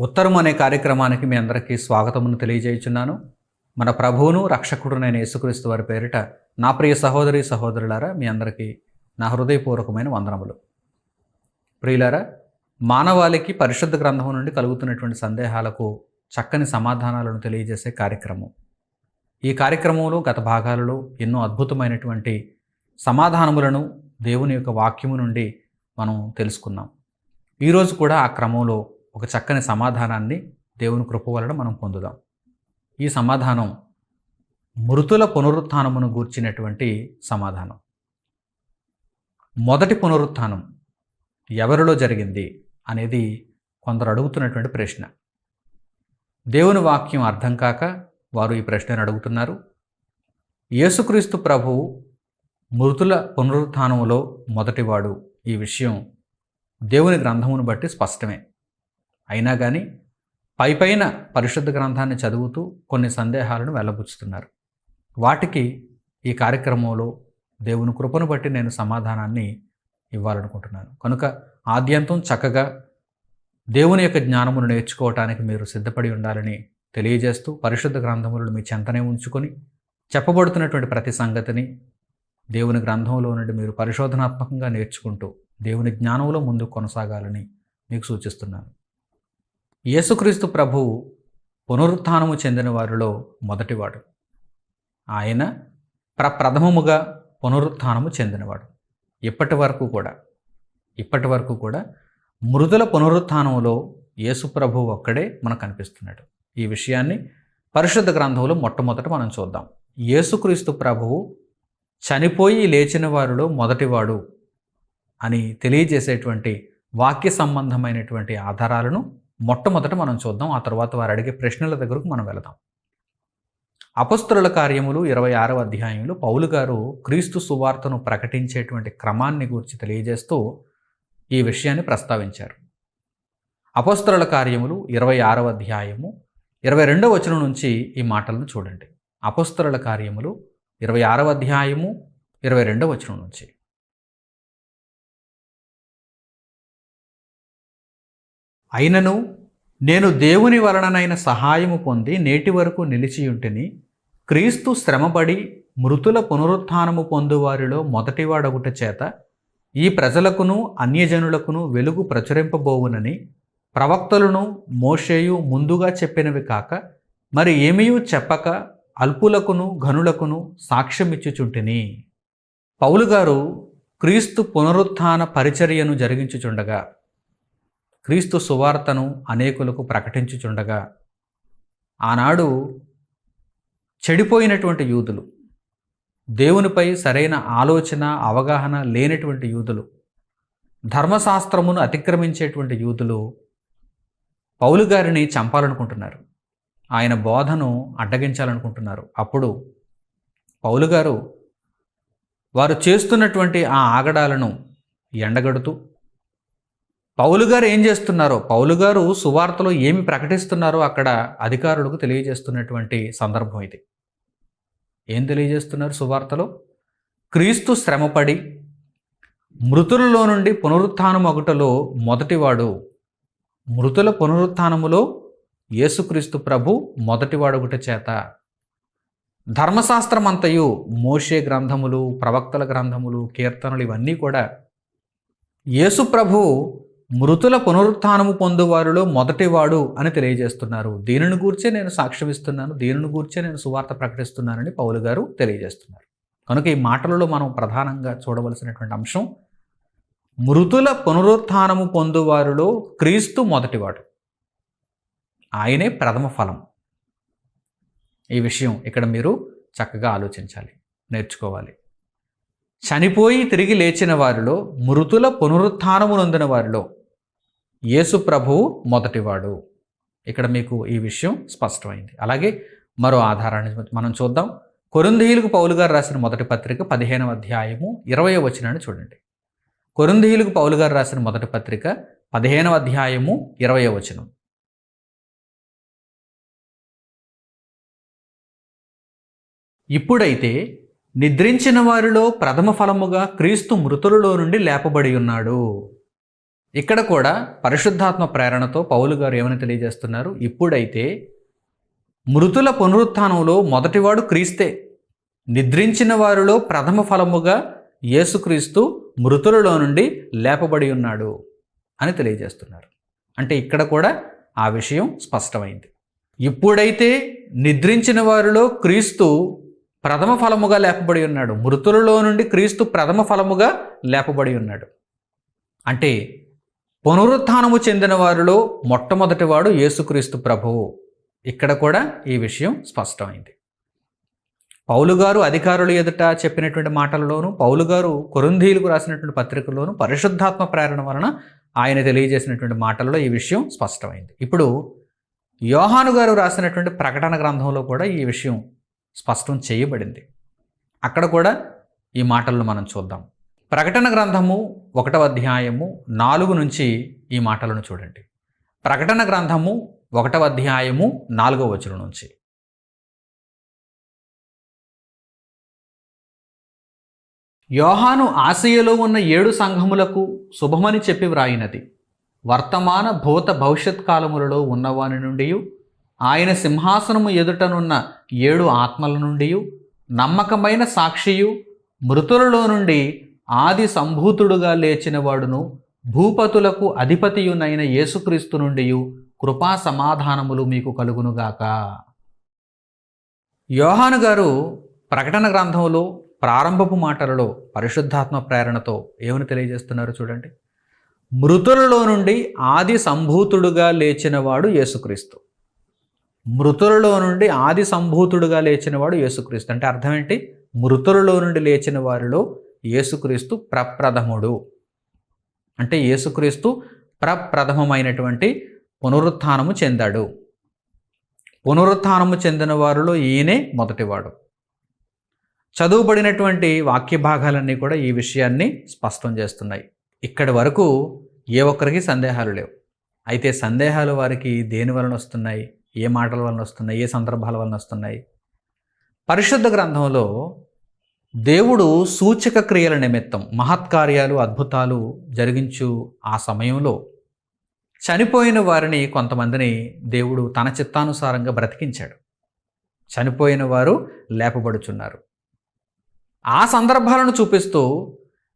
ఉత్తరం అనే కార్యక్రమానికి మీ అందరికీ స్వాగతమును తెలియజేయుచున్నాను. మన ప్రభువును రక్షకుడునైన యేసుక్రీస్తు వారి పేరిట నా ప్రియ సహోదరి సహోదరులారా మీ అందరికీ నా హృదయపూర్వకమైన వందనములు. ప్రియులారా మానవాళికి పరిశుద్ధ గ్రంథం నుండి కలుగుతున్నటువంటి సందేహాలకు చక్కని సమాధానాలను తెలియజేసే కార్యక్రమం. ఈ కార్యక్రమంలో గత భాగాలలో ఎన్నో అద్భుతమైనటువంటి సమాధానములను దేవుని యొక్క వాక్యము నుండి మనం తెలుసుకున్నాం. ఈరోజు కూడా ఆ క్రమంలో ఒక చక్కని సమాధానాన్ని దేవుని కృప వలన మనం పొందుదాం. ఈ సమాధానం మృతుల పునరుత్థానమును గూర్చినటువంటి సమాధానం. మొదటి పునరుత్థానం ఎవరిలో జరిగింది అనేది కొందరు అడుగుతున్నటువంటి ప్రశ్న. దేవుని వాక్యం అర్థం కాక వారు ఈ ప్రశ్నను అడుగుతున్నారు. యేసుక్రీస్తు ప్రభు మృతుల పునరుత్థానములో మొదటివాడు ఈ విషయం దేవుని గ్రంథమును బట్టి స్పష్టమే. అయినా కానీ పైపైన పరిశుద్ధ గ్రంథాన్ని చదువుతూ కొన్ని సందేహాలను వెళ్ళబుచ్చుతున్నారు. వాటికి ఈ కార్యక్రమంలో దేవుని కృపను బట్టి నేను సమాధానాన్ని ఇవ్వాలనుకుంటున్నాను. కనుక ఆద్యంతం చక్కగా దేవుని యొక్క జ్ఞానమును నేర్చుకోవటానికి మీరు సిద్ధపడి ఉండాలని తెలియజేస్తూ పరిశుద్ధ గ్రంథములను మీ చెంతనే ఉంచుకొని చెప్పబడుతున్నటువంటి ప్రతి సంగతిని దేవుని గ్రంథంలో నుండి మీరు పరిశోధనాత్మకంగా నేర్చుకుంటూ దేవుని జ్ఞానంలో ముందుకు కొనసాగాలని మీకు సూచిస్తున్నాను. యేసుక్రీస్తు ప్రభువు పునరుత్థానము చెందిన వారిలో మొదటివాడు. ఆయన ప్రప్రథమముగా పునరుత్థానము చెందినవాడు. ఇప్పటి వరకు కూడా ఇప్పటి వరకు కూడా మృదుల పునరుత్థానంలో యేసుప్రభు ఒక్కడే మనకు కనిపిస్తున్నాడు. ఈ విషయాన్ని పరిశుద్ధ గ్రంథంలో మొట్టమొదట మనం చూద్దాం. యేసుక్రీస్తు ప్రభువు చనిపోయి లేచిన వారిలో మొదటివాడు అని తెలియజేసేటువంటి వాక్య సంబంధమైనటువంటి ఆధారాలను మొట్టమొదట మనం చూద్దాం ఆ తర్వాత వారు అడిగే ప్రశ్నల దగ్గరకు మనం వెళదాం. అపస్తుల కార్యములు ఇరవై ఆరవ అధ్యాయంలో పౌలు గారు క్రీస్తు సువార్తను ప్రకటించేటువంటి క్రమాన్ని గురించి తెలియజేస్తూ ఈ విషయాన్ని ప్రస్తావించారు. అపస్తుల కార్యములు ఇరవై ఆరవ అధ్యాయము ఇరవై రెండవ వచనం నుంచి ఈ మాటలను చూడండి. అపస్తుల కార్యములు ఇరవై ఆరవ అధ్యాయము ఇరవై రెండవ వచనం నుంచి. అయినను నేను దేవుని వలననైన సహాయము పొంది నేటి వరకు నిలిచియుంటిని క్రీస్తు శ్రమపడి మృతుల పునరుత్నము పొందువారిలో మొదటివాడొకటి చేత ఈ ప్రజలకును అన్యజనులకును వెలుగు ప్రచురింపబోవునని ప్రవక్తలను మోషేయు ముందుగా చెప్పినవి కాక మరి ఏమీయూ చెప్పక అల్పులకును ఘనులకును సాక్ష్యమిచ్చుచుంటిని. పౌలు గారు క్రీస్తు పునరుత్న పరిచర్యను జరిగించుచుండగా క్రీస్తు సువార్తను అనేకులకు ప్రకటించుచుండగా ఆనాడు చెడిపోయినటువంటి యూదులు దేవునిపై సరైన ఆలోచన అవగాహన లేనటువంటి యూదులు ధర్మశాస్త్రమును అతిక్రమించేటువంటి యూదులు పౌలు గారిని చంపాలనుకుంటున్నారు. ఆయన బోధను అడ్డగించాలనుకుంటున్నారు. అప్పుడు పౌలు గారు వారు చేస్తున్నటువంటి ఆ ఆగడాలను ఎండగడుతూ పౌలు గారు ఏం చేస్తున్నారో పౌలు గారు సువార్తలో ఏమి ప్రకటిస్తున్నారో అక్కడ అధికారులకు తెలియజేస్తున్నటువంటి సందర్భం ఇది. ఏం తెలియజేస్తున్నారు సువార్తలో? క్రీస్తు శ్రమపడి మృతులలో నుండి పునరుత్నం ఒకటలో మొదటివాడు మృతుల పునరుత్నములో యేసుక్రీస్తు ప్రభు మొదటివాడు ఒకటి చేత. ధర్మశాస్త్రం అంతయు మోషే గ్రంథములు ప్రవక్తల గ్రంథములు కీర్తనలు ఇవన్నీ కూడా యేసు ప్రభు మృతుల పునరుత్థానము పొందువారిలో మొదటివాడు అని తెలియజేస్తున్నారు. దీనిని గూర్చే నేను సాక్ష్యమిస్తున్నాను. దీనిని గూర్చే నేను సువార్త ప్రకటిస్తున్నానని పౌలు గారు తెలియజేస్తున్నారు. కనుక ఈ మాటలలో మనం ప్రధానంగా చూడవలసినటువంటి అంశం మృతుల పునరుత్థానము పొందువారిలో క్రీస్తు మొదటివాడు. ఆయనే ప్రథమ ఫలం. ఈ విషయం ఇక్కడ మీరు చక్కగా ఆలోచించాలి నేర్చుకోవాలి. చనిపోయి తిరిగి లేచిన వారిలో మృతుల పునరుత్థానము నొందిన వారిలో యేసు ప్రభువు మొదటివాడు. ఇక్కడ మీకు ఈ విషయం స్పష్టమైంది. అలాగే మరో ఆధారాన్ని మనం చూద్దాం. కొరిందీయులకు పౌలు గారు రాసిన మొదటి పత్రిక పదిహేనవ అధ్యాయము ఇరవై వచనాన్ని చూడండి. కొరిందీయులకు పౌలు గారు రాసిన మొదటి పత్రిక పదిహేనవ అధ్యాయము ఇరవై వచనం. ఇప్పుడైతే నిద్రించిన వారిలో ప్రథమ ఫలముగా క్రీస్తు మృతులలో నుండి లేపబడి ఉన్నాడు. ఇక్కడ కూడా పరిశుద్ధాత్మ ప్రేరణతో పౌలు గారు ఏమని తెలియజేస్తున్నారు? ఇప్పుడైతే మృతుల పునరుత్థానంలో మొదటివాడు క్రీస్తే. నిద్రించిన వారిలో ప్రథమ ఫలముగా యేసుక్రీస్తు మృతులలో నుండి లేపబడి ఉన్నాడు అని తెలియజేస్తున్నారు. అంటే ఇక్కడ కూడా ఆ విషయం స్పష్టమైంది. ఇప్పుడైతే నిద్రించిన వారిలో క్రీస్తు ప్రథమ ఫలముగా లేపబడి ఉన్నాడు. మృతులలో నుండి క్రీస్తు ప్రథమ ఫలముగా లేపబడి ఉన్నాడు. అంటే పునరుత్థానము చెందిన వారిలో మొట్టమొదటివాడు యేసుక్రీస్తు ప్రభువు. ఇక్కడ కూడా ఈ విషయం స్పష్టమైంది. పౌలు గారు అధికారులు ఎదుట చెప్పినటువంటి మాటలలోనూ పౌలు గారు కొరుంధీలకు రాసినటువంటి పత్రికల్లోనూ పరిశుద్ధాత్మ ప్రేరణ వలన ఆయన తెలియజేసినటువంటి మాటల్లో ఈ విషయం స్పష్టమైంది. ఇప్పుడు యోహాను గారు రాసినటువంటి ప్రకటన గ్రంథంలో కూడా ఈ విషయం స్పష్టం చేయబడింది. అక్కడ కూడా ఈ మాటలను మనం చూద్దాం. ప్రకటన గ్రంథము ఒకటవ అధ్యాయము నాలుగు నుంచి ఈ మాటలను చూడండి. ప్రకటన గ్రంథము ఒకటవ అధ్యాయము నాలుగవ వచనం నుంచి. యోహాను ఆసియలో ఉన్న ఏడు సంఘములకు శుభమని చెప్పి వ్రాయినది. వర్తమాన భూత భవిష్యత్ కాలములలో ఉన్నవాని నుండి ఆయన సింహాసనము ఎదుటనున్న ఏడు ఆత్మల నుండి నమ్మకమైన సాక్షియు మృతులలో నుండి ఆది సంభూతుడుగా లేచిన వాడును భూపతులకు అధిపతియునైన యేసుక్రీస్తు నుండి కృపా సమాధానములు మీకు కలుగునుగాక యోహాను గారు ప్రకటన గ్రంథంలో ప్రారంభపు మాటలలో పరిశుద్ధాత్మ ప్రేరణతో ఏమని తెలియజేస్తున్నారు చూడండి. మృతులలో నుండి ఆది సంభూతుడుగా లేచినవాడు యేసుక్రీస్తు. మృతులలో నుండి ఆది సంభూతుడుగా లేచినవాడు యేసుక్రీస్తు. అంటే అర్థం ఏంటి? మృతులలో నుండి లేచిన వారిలో యేసుక్రీస్తు ప్రప్రథముడు. అంటే యేసుక్రీస్తు ప్రప్రథమమైనటువంటి పునరుత్థానము చెందాడు. పునరుత్థానము చెందిన వారిలో ఈయనే మొదటివాడు. చదువుబడినటువంటి వాక్య భాగాలన్నీ కూడా ఈ విషయాన్ని స్పష్టం చేస్తున్నాయి. ఇక్కడి వరకు ఏ ఒక్కరికి సందేహాలు లేవు. అయితే సందేహాలు వారికి దేని వలన వస్తున్నాయి? ఏ మాటల వలన వస్తున్నాయి? ఏ సందర్భాల వలన వస్తున్నాయి? పరిశుద్ధ గ్రంథంలో దేవుడు సూచక క్రియల నిమిత్తం మహత్కార్యాలు అద్భుతాలు జరిగించు ఆ సమయంలో చనిపోయిన వారిని కొంతమందిని దేవుడు తన చిత్తానుసారంగా బ్రతికించాడు. చనిపోయిన వారు లేపబడుచున్నారు. ఆ సందర్భాలను చూపిస్తూ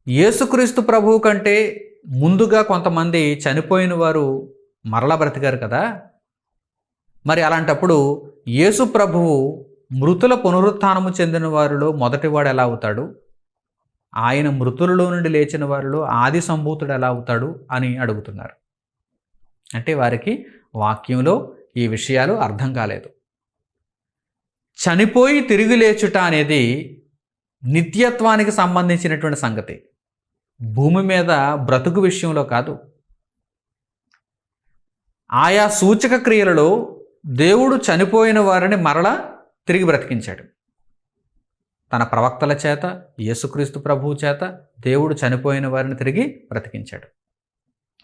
యేసుక్రీస్తు ప్రభువు కంటే ముందుగా కొంతమంది చనిపోయిన వారు మరల బ్రతికారు కదా? మరి అలాంటప్పుడు యేసు ప్రభువు మృతుల పునరుత్థానము చెందిన వారిలో మొదటివాడు ఎలా అవుతాడు? ఆయన మృతులలో నుండి లేచిన వారిలో ఆది సంభూతుడు ఎలా అవుతాడు అని అడుగుతున్నారు. అంటే వారికి వాక్యంలో ఈ విషయాలు అర్థం కాలేదు. చనిపోయి తిరిగి లేచుట అనేది నిత్యత్వానికి సంబంధించినటువంటి సంగతి. భూమి మీద బ్రతుకు విషయంలో కాదు. ఆయా సూచక క్రియలలో దేవుడు చనిపోయిన వారిని మరలా తిరిగి బ్రతికించాడు. తన ప్రవక్తల చేత యేసుక్రీస్తు ప్రభువు చేత దేవుడు చనిపోయిన వారిని తిరిగి బ్రతికించాడు.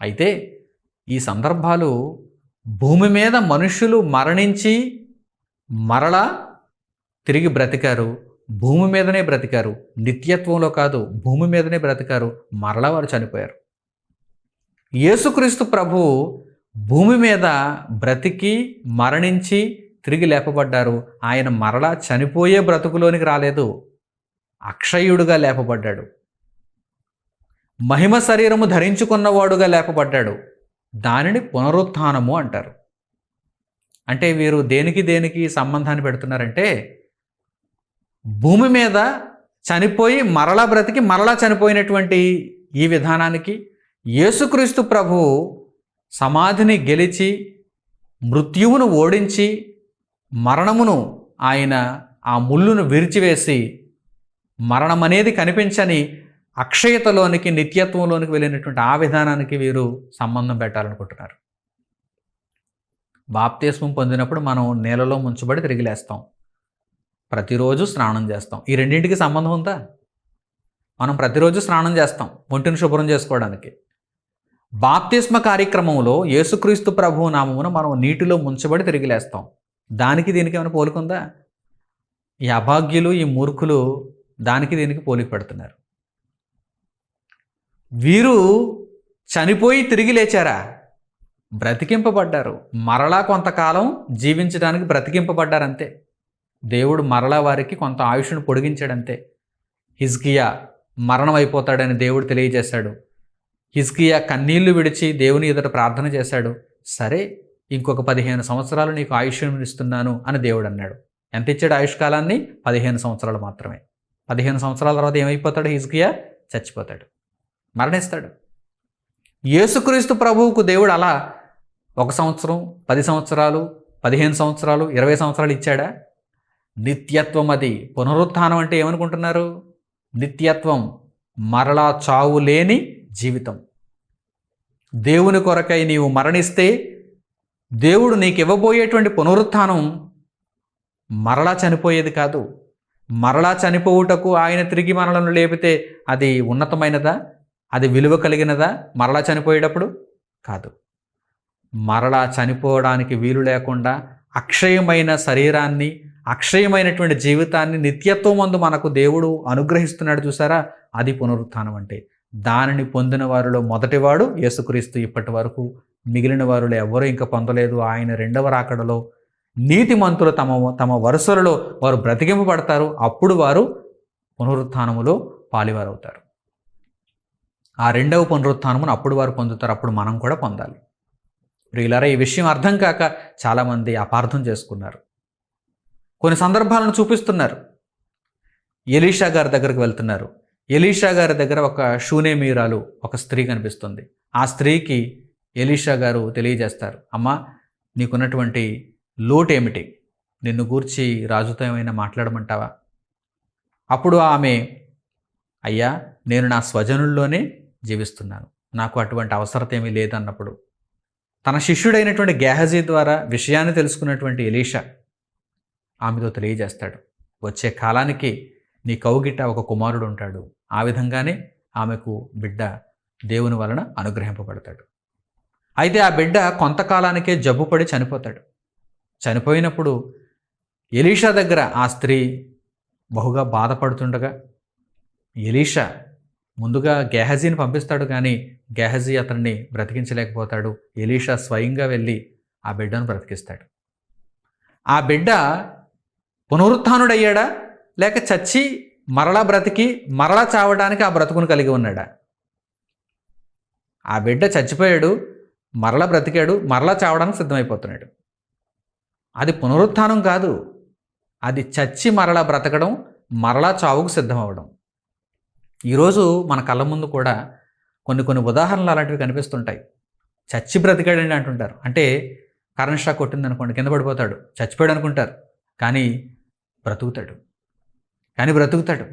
అయితే ఈ సందర్భాలు భూమి మీద మనుషులు మరణించి మరలా తిరిగి బ్రతికారు భూమి మీదనే బ్రతికారు నిత్యత్వంలో కాదు భూమి మీదనే బ్రతికారు మరలా వారు చనిపోయారు. యేసుక్రీస్తు ప్రభు భూమి మీద బ్రతికి మరణించి తిరిగి లేపబడ్డారు. ఆయన మరలా చనిపోయే బ్రతుకులోనికి రాలేదు. అక్షయుడుగా లేపబడ్డాడు. మహిమ శరీరము ధరించుకున్నవాడుగా లేపబడ్డాడు. దానిని పునరుత్థానము అంటారు. అంటే వీరు దేనికి దేనికి సంబంధాన్ని పెడుతున్నారంటే భూమి మీద చనిపోయి మరలా బ్రతికి మరలా చనిపోయినటువంటి ఈ విధానానికి యేసుక్రీస్తు ప్రభు సమాధిని గెలిచి మృత్యువును ఓడించి మరణమును ఆయన ఆ ముళ్ళును విరిచివేసి మరణం అనేది కనిపించని అక్షయతలోనికి నిత్యత్వంలోనికి వెళ్ళినటువంటి ఆ విధానానికి వీరు సంబంధం పెట్టాలనుకుంటున్నారు. బాప్తిస్మం పొందినప్పుడు మనం నేలలో ముంచబడి తిరిగిలేస్తాం ప్రతిరోజు స్నానం చేస్తాం. ఈ రెండింటికి సంబంధం ఉందా? మనం ప్రతిరోజు స్నానం చేస్తాం ఒంటిని శుభ్రం చేసుకోవడానికి. బాప్తిస్మ కార్యక్రమంలో యేసుక్రీస్తు ప్రభువు నామమున మనం నీటిలో ముంచబడి తిరిగి లేస్తాం. దానికి దీనికి ఏమైనా పోలికుందా ఈ అభాగ్యులు ఈ మూర్ఖులు దానికి దీనికి పోలిక పెడుతున్నారు. వీరు చనిపోయి తిరిగి లేచారా? బ్రతికింపబడ్డారు. మరలా కొంతకాలం జీవించడానికి బ్రతికింపబడ్డారంతే. దేవుడు మరలా వారికి కొంత ఆయుష్ను పొడిగించాడంతే. హిజ్కియా మరణం అయిపోతాడని దేవుడు తెలియజేశాడు. హిజ్కియా కన్నీళ్ళు విడిచి దేవుని ఎదుట ప్రార్థన చేశాడు. సరే ఇంకొక పదిహేను సంవత్సరాలు నీకు ఆయుష్యం ఇస్తున్నాను అని దేవుడు అన్నాడు. ఎంత ఇచ్చాడు ఆయుష్ కాలాన్ని పదిహేను సంవత్సరాలు మాత్రమే. పదిహేను సంవత్సరాల తర్వాత ఏమైపోతాడు? హిజ్కియా చచ్చిపోతాడు. మరణిస్తాడు. యేసుక్రీస్తు ప్రభువుకు దేవుడు అలా ఒక సంవత్సరం పది సంవత్సరాలు పదిహేను సంవత్సరాలు ఇరవై సంవత్సరాలు ఇచ్చాడా? నిత్యత్వం అది. పునరుత్థానం అంటే ఏమనుకుంటున్నారు? నిత్యత్వం మరలా చావు లేని జీవితం. దేవుని కొరకై నీవు మరణిస్తే దేవుడు నీకు ఇవ్వబోయేటువంటి పునరుత్థానం మరలా చనిపోయేది కాదు. మరలా చనిపోవుటకు ఆయన తిరిగి మనలను లేపితే అది ఉన్నతమైనదా? అది విలువ కలిగినదా? మరలా చనిపోయేటప్పుడు కాదు. మరలా చనిపోవడానికి వీలు లేకుండా అక్షయమైన శరీరాన్ని అక్షయమైనటువంటి జీవితాన్ని నిత్యత్వం మందు మనకు దేవుడు అనుగ్రహిస్తున్నాడు చూసారా? అది పునరుత్థానం అంటే దానిని పొందిన వారిలో మొదటివాడు యేసుక్రీస్తు ఇప్పటి వరకు మిగిలిన వారులో ఎవరూ ఇంకా పొందలేదు. ఆయన రెండవ రాకడలో నీతిమంతులు తమ తమ వరుసలలో వారు బ్రతికింపబడతారు. అప్పుడు వారు పునరుత్థానములో పాలివారవుతారు. ఆ రెండవ పునరుత్థానమును అప్పుడు వారు పొందుతారు. అప్పుడు మనం కూడా పొందాలి. ప్రియులారా ఈ విషయం అర్థం కాక చాలామంది అపార్థం చేసుకున్నారు. కొన్ని సందర్భాలను చూపిస్తున్నారు. ఎలీషా గారి దగ్గరికి వెళ్తున్నారు. ఎలీషా గారి దగ్గర ఒక షూనేమీరాలు ఒక స్త్రీ కనిపిస్తుంది. ఆ స్త్రీకి ఎలీషా గారు తెలియజేస్తారు. అమ్మా నీకున్నటువంటి లోటు ఏమిటి నిన్ను గూర్చి రాజుతో ఏమైనా మాట్లాడమంటావా? అప్పుడు ఆమె అయ్యా నేను నా స్వజనుల్లోనే జీవిస్తున్నాను. నాకు అటువంటి అవసరత ఏమీ లేదన్నప్పుడు. తన శిష్యుడైనటువంటి గేహజీ ద్వారా విషయాన్ని తెలుసుకున్నటువంటి ఎలీషా ఆమెతో తెలియజేస్తాడు. వచ్చే కాలానికి నీ కౌగిట ఒక కుమారుడు ఉంటాడు. ఆ విధంగానే ఆమెకు బిడ్డ దేవుని వలన అనుగ్రహింపబడతాడు. అయితే ఆ బిడ్డ కొంతకాలానికే జబ్బుపడి చనిపోతాడు. చనిపోయినప్పుడు ఎలీషా దగ్గర ఆ స్త్రీ బహుగా బాధపడుతుండగా ఎలీషా ముందుగా గెహజీని పంపిస్తాడు కానీ గెహజీ అతన్ని బ్రతికించలేకపోతాడు. ఎలీషా స్వయంగా వెళ్ళి ఆ బిడ్డను బ్రతికిస్తాడు. ఆ బిడ్డ పునరుత్డయ్యాడా? లేక చచ్చి మరలా బ్రతికి మరలా చావడానికి ఆ బ్రతుకును కలిగి ఉన్నాడా? ఆ బిడ్డ చచ్చిపోయాడు. మరలా బ్రతికాడు మరలా చావడానికి సిద్ధమైపోతున్నాడు. అది పునరుత్థానం కాదు. అది చచ్చి మరలా బ్రతకడం మరలా చావుకు సిద్ధమవ్వడం. ఈరోజు మన కళ్ళ ముందు కూడా కొన్ని కొన్ని ఉదాహరణలు అలాంటివి కనిపిస్తుంటాయి. చచ్చి బ్రతికాడండి అంటుంటారు. అంటే కరెంట్ షాక్ కొట్టింది అనుకోండి కింద పడిపోతాడు. చచ్చిపోయాడు అనుకుంటారు. కానీ బ్రతుకుతాడు. కానీ బ్రతుకుతాడు.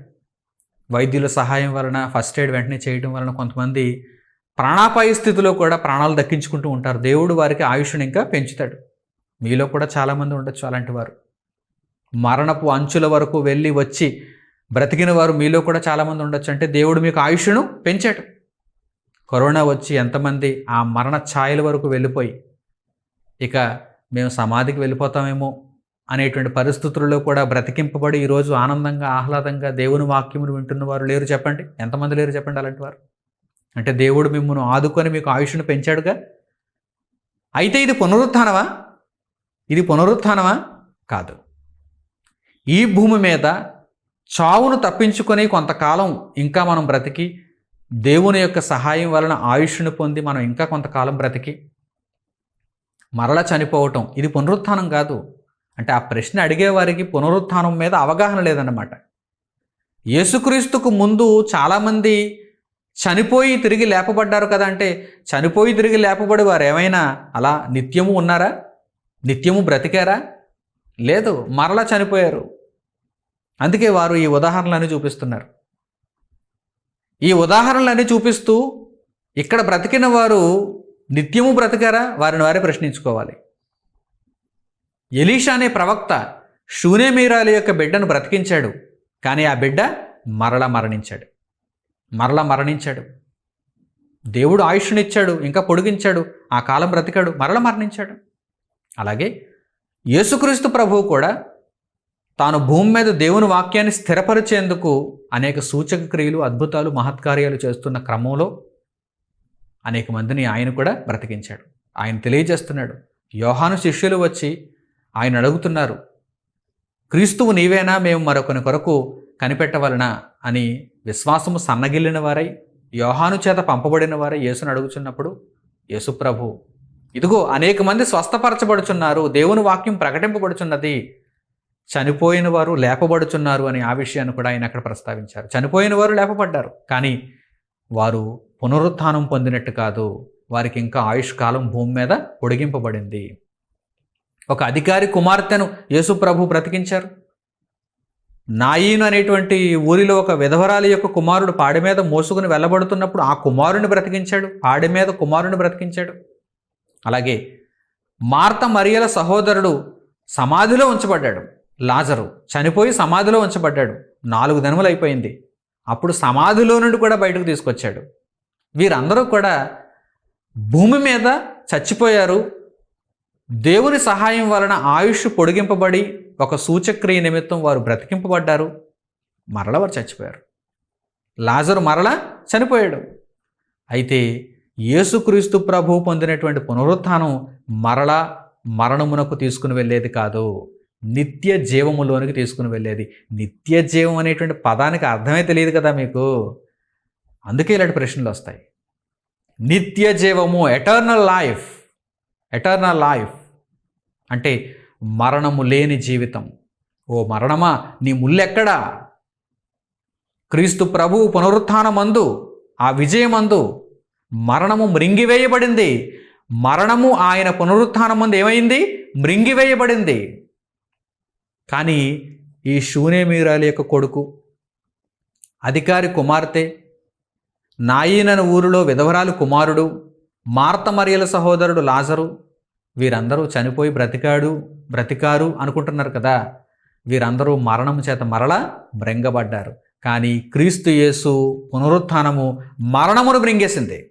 వైద్యుల సహాయం వలన ఫస్ట్ ఎయిడ్ వెంటనే చేయడం వలన కొంతమంది ప్రాణాపాయ స్థితిలో కూడా ప్రాణాలు దక్కించుకుంటూ ఉంటారు. దేవుడు వారికి ఆయుష్ని ఇంకా పెంచుతాడు. మీలో కూడా చాలామంది ఉండొచ్చు అలాంటి వారు. మరణపు అంచుల వరకు వెళ్ళి వచ్చి బ్రతికిన వారు మీలో కూడా చాలామంది ఉండొచ్చు. అంటే దేవుడు మీకు ఆయుష్ను పెంచాడు. కరోనా వచ్చి ఎంతమంది ఆ మరణ ఛాయల వరకు వెళ్ళిపోయి ఇక మేము సమాధికి వెళ్ళిపోతామేమో అనేటువంటి పరిస్థితుల్లో కూడా బ్రతికింపబడి ఈరోజు ఆనందంగా ఆహ్లాదంగా దేవుని వాక్యమును వింటున్న వారు లేరు చెప్పండి. ఎంతమంది లేరు చెప్పండి అలాంటి వారు? అంటే దేవుడు మిమ్మల్ని ఆదుకొని మీకు ఆయుష్ను పెంచాడుగా? అయితే ఇది పునరుత్థానమా? ఇది పునరుత్థానమా? కాదు. ఈ భూమి మీద చావును తప్పించుకొని కొంతకాలం ఇంకా మనం బ్రతికి దేవుని యొక్క సహాయం వలన ఆయుష్ను పొంది మనం ఇంకా కొంతకాలం బ్రతికి మరల చనిపోవటం ఇది పునరుత్థానం కాదు. అంటే ఆ ప్రశ్న అడిగేవారికి పునరుత్థానం మీద అవగాహన లేదన్నమాట. యేసుక్రీస్తుకు ముందు చాలామంది చనిపోయి తిరిగి లేపబడ్డారు కదా అంటే చనిపోయి తిరిగి లేపబడి వారు ఏమైనా? అలా నిత్యము ఉన్నారా? నిత్యము బ్రతికారా? లేదు మరలా చనిపోయారు. అందుకే వారు ఈ ఉదాహరణలన్నీ చూపిస్తున్నారు. ఈ ఉదాహరణలన్నీ చూపిస్తూ ఇక్కడ బ్రతికిన వారు నిత్యము బ్రతికారా? వారిని వారే ప్రశ్నించుకోవాలి. ఎలీషా అనే ప్రవక్త షూనేమీరాలి యొక్క బిడ్డను బ్రతికించాడు. కానీ ఆ బిడ్డ మరలా మరణించాడు. మరల మరణించాడు. దేవుడు ఆయుష్నిచ్చాడు ఇంకా పొడిగించాడు ఆ కాలం బ్రతికాడు మరల మరణించాడు. అలాగే యేసుక్రీస్తు ప్రభువు కూడా తాను భూమి మీద దేవుని వాక్యాన్ని స్థిరపరిచేందుకు అనేక సూచక క్రియలు అద్భుతాలు మహత్కార్యాలు చేస్తున్న క్రమంలో అనేక మందిని ఆయన కూడా బ్రతికించాడు. ఆయన తెలియజేస్తున్నాడు యోహాను శిష్యులు వచ్చి ఆయన అడుగుతున్నారు క్రీస్తువు నీవేనా? మేము మరొకని కొరకు కనిపెట్టవలనా? అని విశ్వాసము సన్నగిల్లిన వారై యోహాను చేత పంపబడిన వారై యేసును అడుగుచున్నప్పుడు యేసుప్రభు ఇదిగో అనేక మంది స్వస్థపరచబడుచున్నారు దేవుని వాక్యం ప్రకటింపబడుచున్నది. చనిపోయిన వారు లేపబడుచున్నారు అని ఆ విషయాన్ని కూడా ఆయన అక్కడ ప్రస్తావించారు. చనిపోయిన వారు లేపబడ్డారు కానీ వారు పునరుత్థానం పొందినట్టు కాదు. వారికి ఇంకా ఆయుష్ కాలం భూమి మీద పొడిగింపబడింది. ఒక అధికారి కుమార్తెను యేసు ప్రభు బ్రతికించారు. నాయీను అనేటువంటి ఊరిలో ఒక విధవరాలి యొక్క కుమారుడు పాడి మీద మోసుకుని వెళ్ళబడుతున్నప్పుడు ఆ కుమారుని బ్రతికించాడు పాడి మీద కుమారుని బ్రతికించాడు. అలాగే మార్త మరియల సహోదరుడు సమాధిలో ఉంచబడ్డాడు లాజరు చనిపోయి సమాధిలో ఉంచబడ్డాడు. నాలుగు దినములు అయిపోయింది. అప్పుడు సమాధిలో నుండి కూడా బయటకు తీసుకొచ్చాడు. వీరందరూ కూడా భూమి మీద చచ్చిపోయారు. దేవుని సహాయం వలన ఆయుష్ పొడిగింపబడి ఒక సూచక్రియ నిమిత్తం వారు బ్రతికింపబడ్డారు. మరల వారు చచ్చిపోయారు. లాజరు మరల చనిపోయాడు. అయితే యేసుక్రీస్తు ప్రభు పొందినటువంటి పునరుత్థానం మరల మరణమునకు తీసుకుని వెళ్ళేది కాదు. నిత్య జీవములోనికి తీసుకుని వెళ్ళేది. నిత్య జీవం అనేటువంటి పదానికి అర్థమే తెలియదు కదా మీకు? అందుకే ఇలాంటి ప్రశ్నలు వస్తాయి. నిత్య జీవము ఎటర్నల్ లైఫ్ ఎటర్నల్ లైఫ్ అంటే మరణము లేని జీవితం. ఓ మరణమా? నీ ముల్లెక్కడా? క్రీస్తు ప్రభు పునరుత్థానమందు ఆ విజయమందు మరణము మృంగివేయబడింది. మరణము ఆయన పునరుత్థానమందు ఏమైంది? మృంగివేయబడింది. కానీ ఈ శూన్యమీరాలి యొక్క కొడుకు అధికారి కుమార్తె నాయీనన ఊరిలో విధవరాలు కుమారుడు మార్తమరియల సహోదరుడు లాజరు వీరందరూ చనిపోయి బ్రతికాడు. బ్రతికారు అనుకుంటున్నారు కదా వీరందరూ మరణం చేత మరల మృంగబడ్డారు. కానీ క్రీస్తు యేసు పునరుత్థానము మరణమును మృంగేసింది.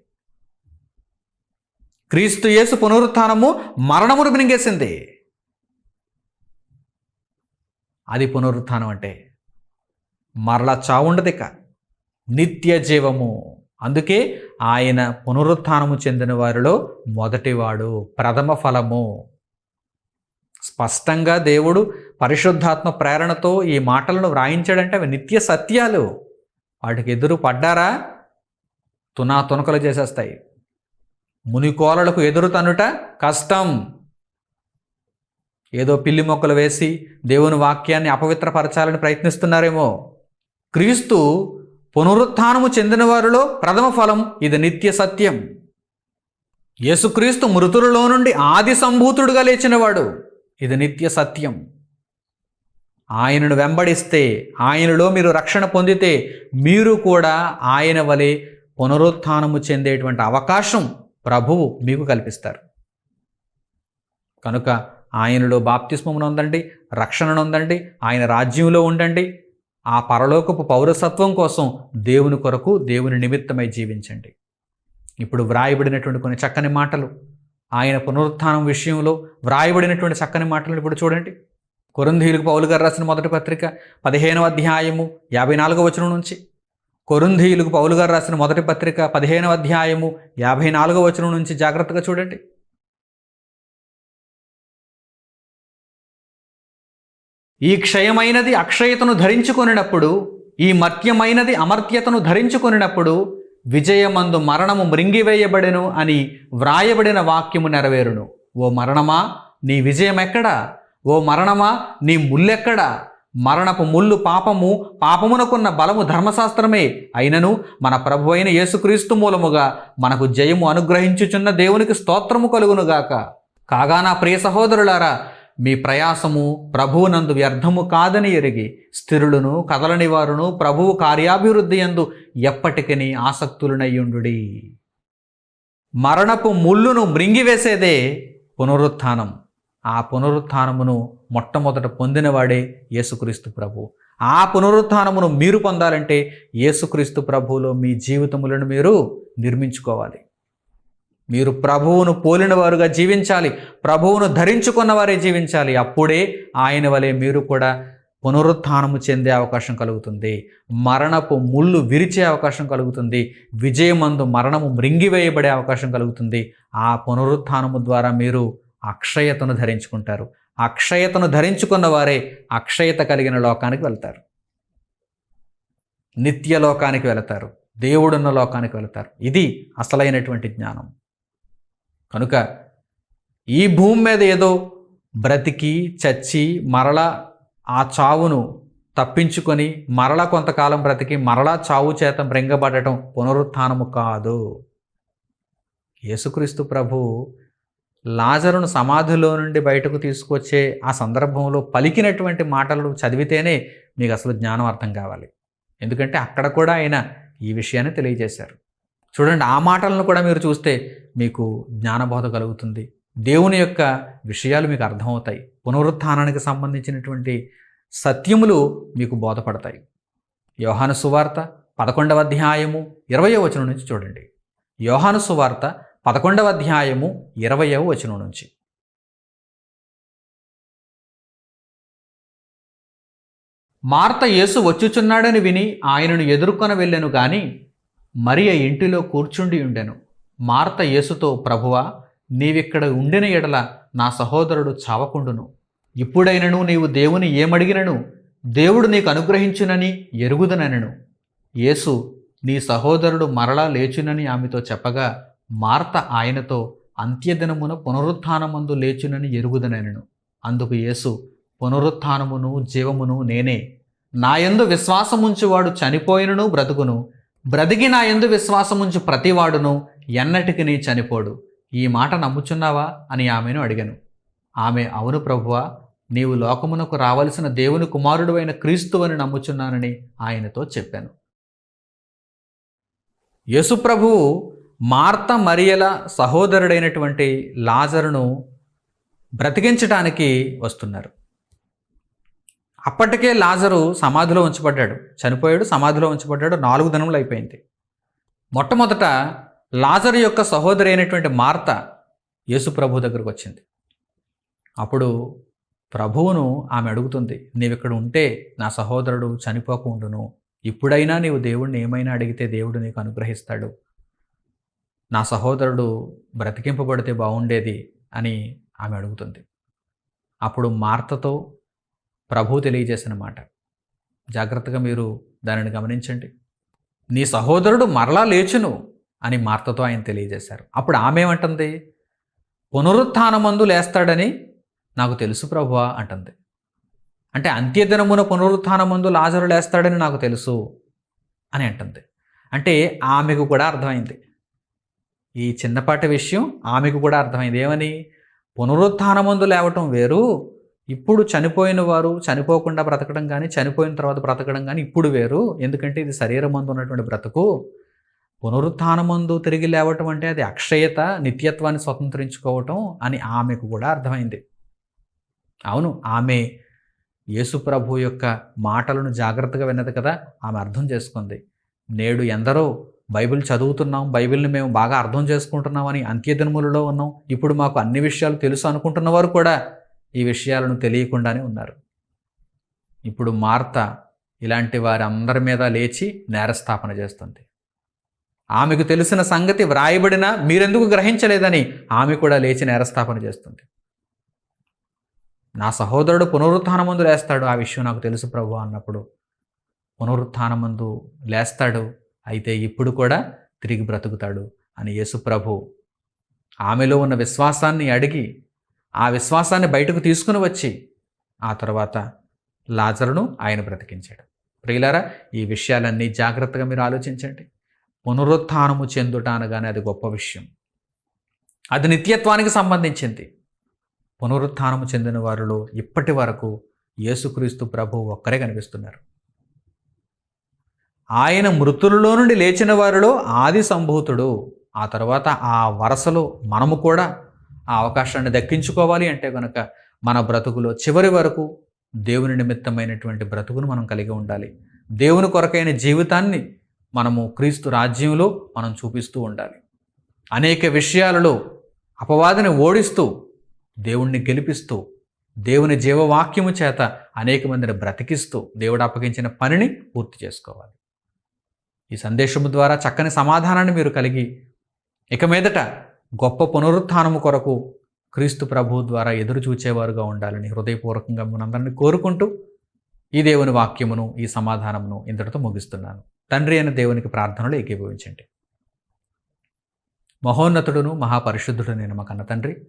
క్రీస్తు యేసు పునరుత్థానము మరణమును మృంగేసింది. అది పునరుత్థానం అంటే మరలా చావుండదిక నిత్య జీవము. అందుకే ఆయన పునరుత్థానము చెందిన వారిలో మొదటివాడు ప్రథమ ఫలము. స్పష్టంగా దేవుడు పరిశుద్ధాత్మ ప్రేరణతో ఈ మాటలను వ్రాయించాడంటే అవి నిత్య సత్యాలు. వాటికి ఎదురు పడ్డారా? తునా తునకలు చేసేస్తాయి. మునికోలలకు ఎదురు తనుట కష్టం. ఏదో పిల్లి మొక్కలు వేసి దేవుని వాక్యాన్ని అపవిత్రపరచాలని ప్రయత్నిస్తున్నారేమో. క్రీస్తు పునరుత్థానము చెందిన వారిలో ప్రథమ ఫలం ఇది నిత్య సత్యం. యేసుక్రీస్తు మృతులలో నుండి ఆది సంభూతుడుగా లేచినవాడు. ఇది నిత్య సత్యం. ఆయనను వెంబడిస్తే ఆయనలో మీరు రక్షణ పొందితే మీరు కూడా ఆయన వలె పునరుత్థానము చెందేటువంటి అవకాశం ప్రభువు మీకు కల్పిస్తారు. కనుక ఆయనలో బాప్తిస్మమును ఉందండి రక్షణను ఉందండి ఆయన రాజ్యంలో ఉండండి. ఆ పరలోకపు పౌరసత్వం కోసం దేవుని కొరకు దేవుని నిమిత్తమై జీవించండి. ఇప్పుడు వ్రాయబడినటువంటి కొన్ని చక్కని మాటలు. ఆయన పునరుత్థానం విషయంలో వ్రాయబడినటువంటి చక్కని మాటలను ఇప్పుడు చూడండి. కొరుంధీయులకు పౌలు గారు రాసిన మొదటి పత్రిక పదిహేనవ అధ్యాయము యాభై నాలుగో వచనం నుంచి. కొరుంధీయులకు పౌలు గారు రాసిన మొదటి పత్రిక పదిహేనవ అధ్యాయము యాభై నాలుగో వచనం నుంచి జాగ్రత్తగా చూడండి. ఈ క్షయమైనది అక్షయతను ధరించుకొనినప్పుడు ఈ మర్త్యమైనది అమర్త్యతను ధరించుకొనినప్పుడు విజయమందు మరణము మృంగివేయబడెను అని వ్రాయబడిన వాక్యము నెరవేరును. ఓ మరణమా నీ విజయం ఎక్కడా ఓ మరణమా నీ ముల్లెక్కడా? మరణపు ముళ్ళు పాపము పాపమునకున్న బలము ధర్మశాస్త్రమే అయినను మన ప్రభు అయిన యేసుక్రీస్తు మూలముగా మనకు జయము అనుగ్రహించుచున్న దేవునికి స్తోత్రము కలుగునుగాక. కాగా నా ప్రియ సహోదరులారా మీ ప్రయాసము ప్రభువునందు వ్యర్థము కాదని ఎరిగి స్థిరులను కదలని వారును ప్రభువు కార్యాభివృద్ధి ఎందు ఎప్పటికీ ఆసక్తులనయ్యుండుడి మరణపు ముళ్ళును మృంగివేసేదే పునరుత్థానం. ఆ పునరుత్థానమును మొట్టమొదట పొందినవాడే యేసుక్రీస్తు ప్రభు. ఆ పునరుత్థానమును మీరు పొందాలంటే యేసుక్రీస్తు ప్రభువులో మీ జీవితములను మీరు నిర్మించుకోవాలి. మీరు ప్రభువును పోలిన వారుగా జీవించాలి ప్రభువును ధరించుకున్న వారే జీవించాలి. అప్పుడే ఆయన వలె మీరు కూడా పునరుత్థానము చెందే అవకాశం కలుగుతుంది. మరణపు ముళ్ళు విరిచే అవకాశం కలుగుతుంది. విజయమందు మరణము మృంగివేయబడే అవకాశం కలుగుతుంది. ఆ పునరుత్థానము ద్వారా మీరు అక్షయతను ధరించుకుంటారు. అక్షయతను ధరించుకున్న వారే అక్షయత కలిగిన లోకానికి వెళ్తారు. నిత్య లోకానికి వెళతారు. దేవుడున్న లోకానికి వెళతారు. ఇది అసలైనటువంటి జ్ఞానం. కనుక ఈ భూమి మీద ఏదో బ్రతికి చచ్చి మరలా ఆ చావును తప్పించుకొని మరలా కొంతకాలం బ్రతికి మరలా చావు చేత మృంగబడటం పునరుత్నము కాదు. యేసుక్రీస్తు ప్రభు లాజరును సమాధిలో నుండి బయటకు తీసుకొచ్చే ఆ సందర్భంలో పలికినటువంటి మాటలు చదివితేనే మీకు అసలు జ్ఞానం అర్థం కావాలి. ఎందుకంటే అక్కడ కూడా ఆయన ఈ విషయాన్ని తెలియజేశారు. చూడండి ఆ మాటలను కూడా మీరు చూస్తే మీకు జ్ఞానబోధ కలుగుతుంది. దేవుని యొక్క విషయాలు మీకు అర్థమవుతాయి. పునరుత్థానానికి సంబంధించినటువంటి సత్యములు మీకు బోధపడతాయి. యోహాను సువార్త పదకొండవ అధ్యాయము ఇరవయో వచనం నుంచి చూడండి. యోహాను సువార్త పదకొండవ అధ్యాయము ఇరవయవ వచనం నుంచి. మార్త యేసు వచ్చుచున్నాడని విని ఆయనను ఎదుర్కొన వెళ్ళాను కానీ మరియ ఇంటిలో కూర్చుండి ఉండెను. మార్త యేసుతో ప్రభువా నీవిక్కడ ఉండిన ఎడల నా సహోదరుడు చావకుండును. ఇప్పుడైనను నీవు దేవుని ఏమడిగినను? దేవుడు నీకు అనుగ్రహించునని ఎరుగుదనెను యేసు నీ సహోదరుడు మరలా లేచునని ఆమెతో చెప్పగా మార్త ఆయనతో అంత్యదినమున పునరుత్నమందు లేచునని ఎరుగుదనెను అందుకు యేసు పునరుత్నమును జీవమును నేనే. నాయందు విశ్వాసముంచువాడు చనిపోయినను బ్రతుకును. బ్రతికి నా ఎందు విశ్వాసముంచు ప్రతివాడును ఎన్నటికి నీ చనిపోడు. ఈ మాట నమ్ముచున్నావా? అని ఆమెను అడిగాను. ఆమె అవును ప్రభువా నీవు లోకమునకు రావలసిన దేవుని కుమారుడు అయిన క్రీస్తువని నమ్ముచున్నానని ఆయనతో చెప్పాను. యశుప్రభువు మార్త మరియల సహోదరుడైనటువంటి లాజరును బ్రతికించటానికి వస్తున్నారు. అప్పటికే లాజరు సమాధిలో ఉంచబడ్డాడు. చనిపోయాడు సమాధిలో ఉంచబడ్డాడు నాలుగు దినములు అయిపోయింది. మొట్టమొదట లాజరు యొక్క సహోదరి అయినటువంటి మార్త యేసు ప్రభు దగ్గరకు వచ్చింది. అప్పుడు ప్రభువును ఆమె అడుగుతుంది నీవు ఇక్కడ ఉంటే నా సహోదరుడు చనిపోకుండును. ఇప్పుడైనా నీవు దేవుడిని ఏమైనా అడిగితే దేవుడు నీకు అనుగ్రహిస్తాడు. నా సహోదరుడు బ్రతికింపబడితే బాగుండేది అని ఆమె అడుగుతుంది. అప్పుడు మార్తతో ప్రభు తెలియజేసిన మాట జాగ్రత్తగా మీరు దానిని గమనించండి. నీ సహోదరుడు మరలా లేచును అని మార్తతో ఆయన తెలియజేశారు. అప్పుడు ఆమె ఏమంటుంది? పునరుత్నమందు లేస్తాడని నాకు తెలుసు ప్రభువా అంటుంది. అంటే అంత్యదినమున పునరుత్నమందు లాజరు లేస్తాడని నాకు తెలుసు అని అంటుంది. అంటే ఆమెకు కూడా అర్థమైంది. ఈ చిన్నపాటి విషయం ఆమెకు కూడా అర్థమైంది. ఏమని? పునరుత్నమందు లేవటం వేరు ఇప్పుడు చనిపోయిన వారు చనిపోకుండా బ్రతకడం కానీ చనిపోయిన తర్వాత బ్రతకడం కానీ ఇప్పుడు వేరు. ఎందుకంటే ఇది శరీరం మందు ఉన్నటువంటి బ్రతుకు. పునరుత్నమందు తిరిగి లేవటం అంటే అది అక్షయత నిత్యత్వాన్ని స్వతంత్రించుకోవటం అని ఆమెకు కూడా అర్థమైంది. అవును ఆమె యేసుప్రభు యొక్క మాటలను జాగ్రత్తగా విన్నది కదా ఆమె అర్థం చేసుకుంది. నేడు ఎందరో బైబిల్ చదువుతున్నాం బైబిల్ని మేము బాగా అర్థం చేసుకుంటున్నామని అంత్యదినములలో ఉన్నాం. ఇప్పుడు మాకు అన్ని విషయాలు తెలుసు అనుకుంటున్న వారు కూడా ఈ విషయాలను తెలియకుండానే ఉన్నారు. ఇప్పుడు మార్త ఇలాంటి వారి అందరి మీద లేచి నేరస్థాపన చేస్తుంది. ఆమెకు తెలిసిన సంగతి వ్రాయబడిన మీరెందుకు గ్రహించలేదని ఆమె కూడా లేచి నేరస్థాపన చేస్తుంది. నా సహోదరుడు పునరుత్థానమందు లేస్తాడు ఆ విషయం నాకు తెలుసు ప్రభు అన్నప్పుడు. పునరుత్థానమందు లేస్తాడు అయితే ఇప్పుడు కూడా తిరిగి బ్రతుకుతాడు అని యేసు ప్రభు ఆమెలో ఉన్న విశ్వాసాన్ని అడిగి ఆ విశ్వాసాన్ని బయటకు తీసుకుని వచ్చి ఆ తర్వాత లాజరును ఆయన బ్రతికించాడు. ప్రియులారా ఈ విషయాలన్నీ జాగ్రత్తగా మీరు ఆలోచించండి. పునరుత్నము చెందుట అనగానే అది గొప్ప విషయం. అది నిత్యత్వానికి సంబంధించింది. పునరుత్నము చెందిన వారిలో ఇప్పటి వరకు యేసుక్రీస్తు ప్రభు ఒక్కరే కనిపిస్తున్నారు. ఆయన మృతులలో నుండి లేచిన వారిలో ఆది సంభూతుడు ఆ తర్వాత ఆ వరసలో మనము కూడా ఆ అవకాశాన్ని దక్కించుకోవాలి అంటే కనుక మన బ్రతుకులో చివరి వరకు దేవుని నిమిత్తమైనటువంటి బ్రతుకును మనం కలిగి ఉండాలి. దేవుని కొరకైన జీవితాన్ని మనము క్రీస్తు రాజ్యంలో మనం చూపిస్తూ ఉండాలి. అనేక విషయాలలో అపవాదిని ఓడిస్తూ దేవుణ్ణి గెలిపిస్తూ దేవుని జీవవాక్యము చేత అనేక మందిని బ్రతికిస్తూ దేవుడు అప్పగించిన పనిని పూర్తి చేసుకోవాలి. ఈ సందేశము ద్వారా చక్కని సమాధానాన్ని మీరు కలిగి ఇక మీదట గొప్ప పునరుత్నము కొరకు క్రీస్తు ప్రభు ద్వారా ఎదురు చూచేవారుగా ఉండాలని హృదయపూర్వకంగా మనందరినీ కోరుకుంటూ ఈ దేవుని వాక్యమును ఈ సమాధానమును ఇంతటితో ముగిస్తున్నాను. తండ్రి అయిన దేవునికి ప్రార్థనలు ఏకీభవించండి. మహోన్నతుడును మహాపరిశుద్ధుడునైన మా కన్న తండ్రి.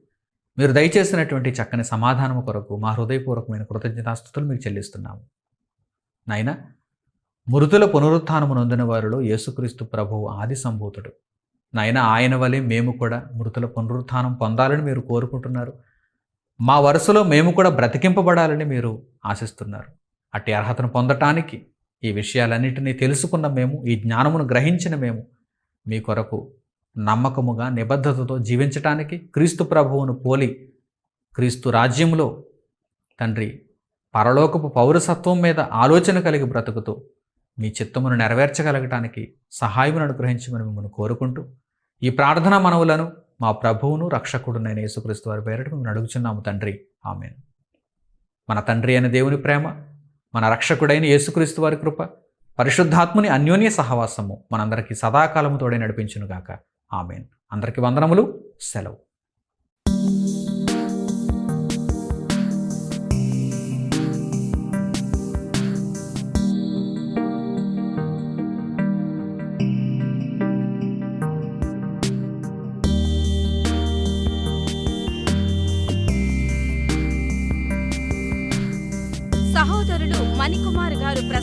మీరు దయచేసినటువంటి చక్కని సమాధానము కొరకు మా హృదయపూర్వకమైన కృతజ్ఞతాస్థుతులు మీకు చెల్లిస్తున్నాము. నాయన మృతుల పునరుత్నము నొందిన వారిలో యేసుక్రీస్తు ప్రభువు ఆది సంభూతుడు నాయన ఆయన వలె మేము కూడా మృతుల పునరుత్థానం పొందాలని మీరు కోరుకుంటున్నారు. మా వరుసలో మేము కూడా బ్రతికింపబడాలని మీరు ఆశిస్తున్నారు. అట్టి అర్హతను పొందటానికి ఈ విషయాలన్నిటినీ తెలుసుకున్న మేము ఈ జ్ఞానమును గ్రహించిన మేము మీ కొరకు నమ్మకముగా నిబద్ధతతో జీవించటానికి క్రీస్తు ప్రభువును పోలి క్రీస్తు రాజ్యంలో తండ్రి పరలోకపు పౌరసత్వం మీద ఆలోచన కలిగి బ్రతుకుతూ మీ చిత్తమును నెరవేర్చగలగటానికి సహాయమును అనుగ్రహించమని మిమ్మల్ని కోరుకుంటూ ఈ ప్రార్థన మనవులను మా ప్రభువును రక్షకుడునైన యేసుక్రీస్తు వారి పేరట మేము అడుగుచున్నాము తండ్రి. ఆమెన్. మన తండ్రి అయిన దేవుని ప్రేమ మన రక్షకుడైన యేసుక్రీస్తు వారి కృప పరిశుద్ధాత్ముని అన్యోన్య సహవాసము మనందరికీ సదాకాలము తోడే నడిపించునుగాక. ఆమెన్. అందరికీ వందనములు సెలవు.